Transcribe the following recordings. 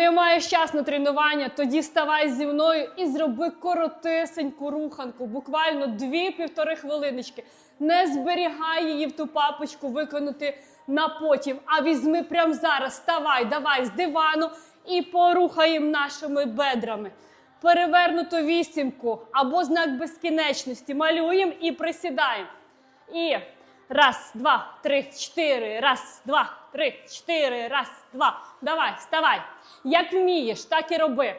Не маєш час на тренування, тоді вставай зі мною і зроби коротесеньку руханку, буквально 2-1,5 хвилиночки. Не зберігай її в ту папочку виконати на потім, а візьми прямо зараз. Вставай, давай з дивану і порухаємо нашими бедрами. Перевернуту вісімку або знак безкінечності малюємо і присідаємо. І раз, два, три, чотири. Раз, два, три, чотири. Раз, два. Давай, вставай. Як вмієш, так і роби.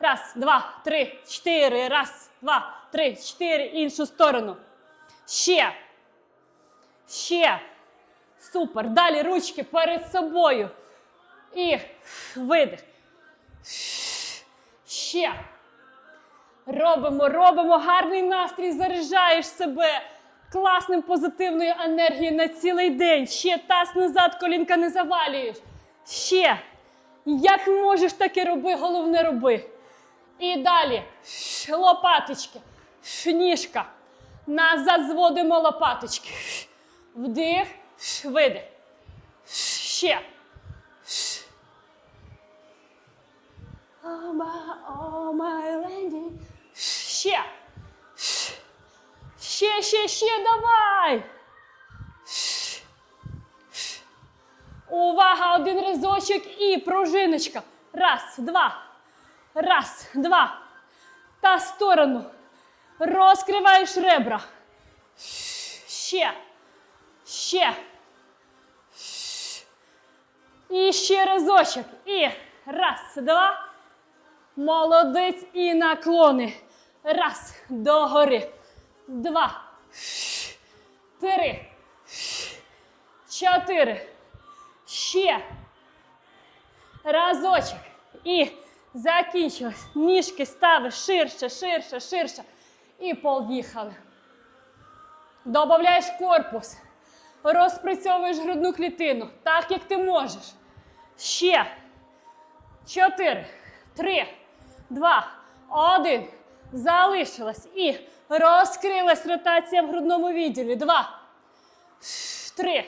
Раз, два, три, чотири. Раз, два, три, чотири. Іншу сторону. Ще. Ще. Супер. Далі ручки перед собою. І видих. Ще. Робимо, робимо гарний настрій, заряджаєш себе класним позитивною енергією на цілий день. Ще таз назад, колінка не завалюєш. Ще. Як можеш, так і роби, головне роби. І далі. Ш, Лопаточки. Ш, Ніжка. Назад зводимо лопаточки. Ш, Вдих, ш, видих. Ш, Ще. Ш. Oh my, oh my lady. Ще. Ще, ще, ще, давай. Увага, один разочок і пружиночка. Раз, два. Раз, два. Та сторону. Розкриваєш ребра. Ще. Ще. І ще разочок. І раз, два. Молодець і наклони. Раз, догори. Два. Три. Чотири. Ще. Разочок. І закінчилось. Ніжки ставиш ширше, ширше, ширше. І поїхали. Добавляєш корпус. Розпрацьовуєш грудну клітину. Так, як ти можеш. Ще. Чотири. Три. Два. Один. Залишилась. І розкрилась ротація в грудному відділі. Два. Три.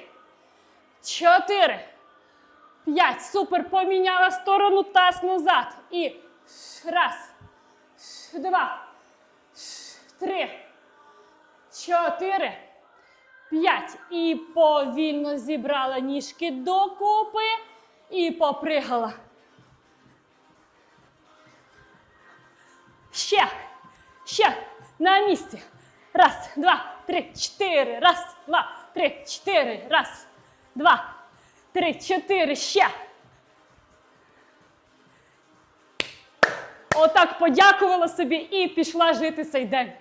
Чотири. П'ять. Супер. Поміняла сторону таз назад. І раз. Два. Три. Чотири. П'ять. І повільно зібрала ніжки докупи. І попригала. Ще. Ще. На місці. Раз, два, три, чотири. Раз, два, три, чотири. Раз, два, три, чотири. Ще. Отак подякувала собі і пішла жити цей день.